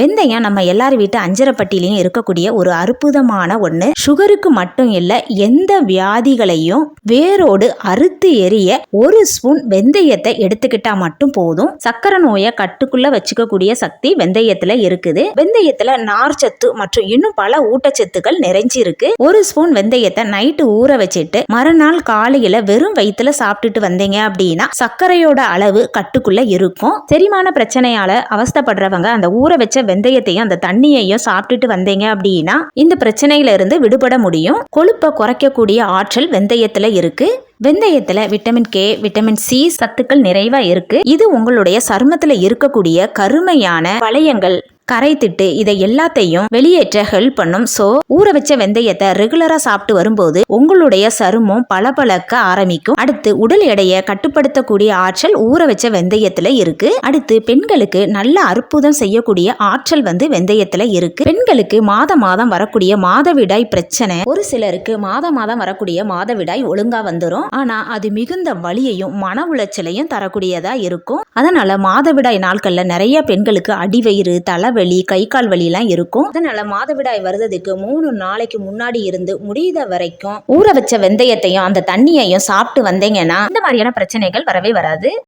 வெந்தயம் நம்ம எல்லார் வீட்டு அஞ்சரைப்பட்டிலையும் இருக்கக்கூடிய ஒரு அற்புதமான ஒன்று சுகருக்கு மட்டும் இல்லை எந்த வியாதிகளையும் வேரோடு அறுத்து எரிய ஒரு ஸ்பூன் வெந்தயத்தை எடுத்துக்கிட்டா மட்டும் போதும். சக்கரை நோயை கட்டுக்குள்ள வச்சுக்கக்கூடிய சக்தி வெந்தயத்துல இருக்குது. வெந்தயத்துல நார்ச்சத்து மற்றும் இன்னும் பல ஊட்டச்சத்துக்கள் நிறைஞ்சிருக்கு. ஒரு ஸ்பூன் வெந்தயத்தை நைட்டு ஊற வச்சுட்டு மறுநாள் காலையில வெறும் வயிற்றுல சாப்பிட்டுட்டு வந்தீங்க அப்படின்னா சர்க்கரையோட அளவு கட்டுக்குள்ள இருக்கும். செரிமான பிரச்சனையால அவஸ்தைப்படுறவங்க அந்த ஊற வச்ச வெந்தயத்தையும் அந்த தண்ணியையும் சாப்பிட்டுட்டு வந்தீங்க அப்படின்னா இந்த பிரச்சனையில இருந்து விடுபட முடியும். கொழுப்பை குறைக்கக்கூடிய ஆற்றல் வெந்தயத்துல இருக்கு. வெந்தயத்துல விட்டமின் கே விட்டமின் சி சத்துக்கள் நிறைவா இருக்கு. இது உங்களுடைய சருமத்துல இருக்கக்கூடிய கருமையான வளையங்கள். கரைத்திட்டு இதை எல்லாத்தையும் வெளியேற்ற ஹெல்ப் பண்ணும். ஸோ ஊற வச்ச வெந்தயத்தை ரெகுலரா சாப்பிட்டு வரும்போது உங்களுடைய சருமம் பளபளக்க ஆரம்பிக்கும். அடுத்து உடல் எடையை கட்டுப்படுத்தக்கூடிய ஆற்றல் ஊற வச்ச வெந்தயத்துல இருக்கு. அடுத்து பெண்களுக்கு நல்ல அற்புதம் செய்யக்கூடிய ஆற்றல் வந்து வெந்தயத்துல இருக்கு. பெண்களுக்கு மாத மாதம் வரக்கூடிய மாதவிடாய் பிரச்சனை ஒரு சிலருக்கு மாத மாதம் வரக்கூடிய மாதவிடாய் ஒழுங்கா வந்துடும் ஆனா அது மிகுந்த வலியையும் மன உளைச்சலையும் தரக்கூடியதா இருக்கும். அதனால மாதவிடாய் நாட்கள்ல நிறைய பெண்களுக்கு அடிவயிறு வலி கை கால் வலிலாம் இருக்கும். அதனால மாதவிடாய் வருவதுக்கு மூணு நாளைக்கு முன்னாடி இருந்து முடியுத வரைக்கும் ஊற வச்ச வெந்தயத்தையும் அந்த தண்ணியையும் சாப்பிட்டு வந்தீங்கன்னா இந்த மாதிரியான பிரச்சனைகள் வரவே வராது.